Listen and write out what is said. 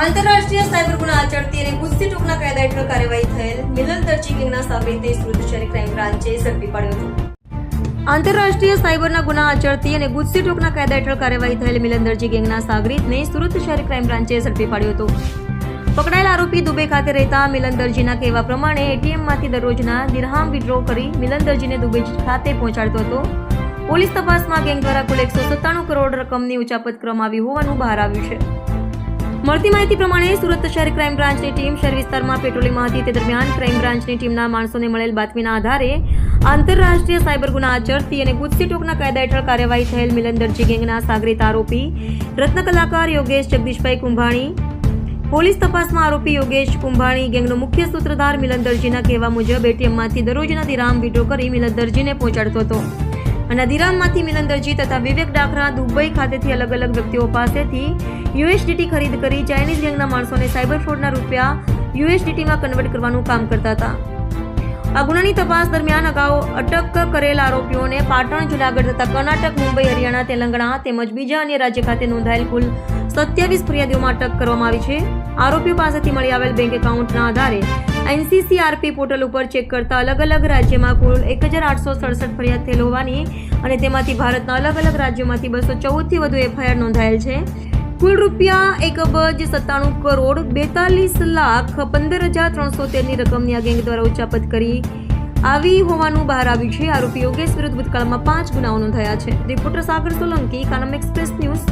આંતરરાષ્ટ્રીય સાયબર ગુના આચરતી અને ગુસ્સી ટોકના કાયદા હેઠળ કાર્યવાહી થયેલ મિલન દરજી ગેંગના સાબિતે સુરત શહેર ક્રાઇમ બ્રાન્ચે ઝડપી પાડ્યો હતો. આંતરરાષ્ટ્રીય સાયબરના ગુના આચરતી અને ગુસ્સી ટોકના કાયદા હેઠળ કાર્યવાહી થયેલ મિલન ગેંગના સાગરીતને સુરત શહેર ક્રાઇમ બ્રાન્ચે ઝડપી પાડ્યો હતો. પકડાયેલ આરોપી દુબઈ ખાતે રહેતા મિલન દરજીના કહેવા પ્રમાણે એટીએમમાંથી દરરોજના દિરહામ વિડ્રો કરી મિલન દરજીને દુબઈ ખાતે પહોંચાડતો હતો. પોલીસ તપાસમાં ગેંગ દ્વારા કુલ એકસો સત્તાણું કરોડ રકમની ઉચાપત કરવામાં આવી હોવાનું બહાર આવ્યું છે. મળતી માહિતી પ્રમાણે સુરત શહેર ક્રાઇમ બ્રાન્ચની ટીમ શહેર વિસ્તારમાં પેટ્રોલિંગમાં હતી તે દરમિયાન ક્રાઇમ બ્રાન્ચની ટીમના માણસોને મળેલ બાતમીના આધારે આંતરરાષ્ટ્રીય સાયબર ગુના આચરતી અને ગુસ્સી ટોકના કાયદા હેઠળ કાર્યવાહી થયેલ મિલન દરજી ગેંગના સાગરીત આરોપી, રત્ન કલાકાર યોગેશ જગદીશભાઈ કુંભાણી, પોલીસ તપાસમાં આરોપી યોગેશ કુંભાણી ગેંગનો મુખ્ય સૂત્રધાર મિલન દરજીના કહેવા મુજબ, એટીએમમાંથી દરરોજના દિરામ વિડ્રો કરી મિલન દરજીને પહોંચાડતો હતો. અને અધિરામમાંથી મિલંદરજી તથા વિવેક ડાખરા દુબઈ ખાતેથી અલગ અલગ વ્યક્તિઓ પાસેથી યુએસડીટી ખરીદ કરી ચાઇનીઝ ગેંગના માણસોને સાયબર ફ્રોડના રૂપિયા યુએસડીટીમાં કન્વર્ટ કરવાનું કામ કરતા હતા. આ ગુનાની તપાસ દરમિયાન અગાઉ અટક કરેલ આરોપીઓને પાટણ જુનાગઢ તથા કર્ણાટક, મુંબઈ, હરિયાણા, તેલંગણા તેમજ બીજા અન્ય રાજ્ય ખાતે નોંધાયેલ કુલ સત્યાવીસ ફરિયાદીઓમાં અટક કરવામાં આવી છે. આરોપીઓ પાસેથી મળી આવેલ બેંક એકાઉન્ટના આધારે એનસીસીઆરપી પોર્ટલ ઉપર ચેક કરતા અલગ અલગ રાજ્યમાં કુલ એક હજાર આઠસો સડસઠ ફરિયાદ થયેલ હોવાની અને તેમાંથી ભારતના અલગ અલગ રાજ્યોમાંથી બસો ચૌદથી વધુ એફઆઈઆર નોંધાયેલ છે. કુલ રૂપિયા એક અબજ સત્તાણું કરોડ બેતાલીસ લાખ પંદર હજાર ત્રણસો તેરની રકમની આ ગેંગ દ્વારા ઉચ્ચાપત કરી આવી હોવાનું બહાર આવ્યું છે. આરોપી યોગેશ વિરુદ્ધ ભૂતકાળમાં પાંચ ગુનાઓ નોંધાયા છે. Reporter Sagar Solanki, Kanam express news.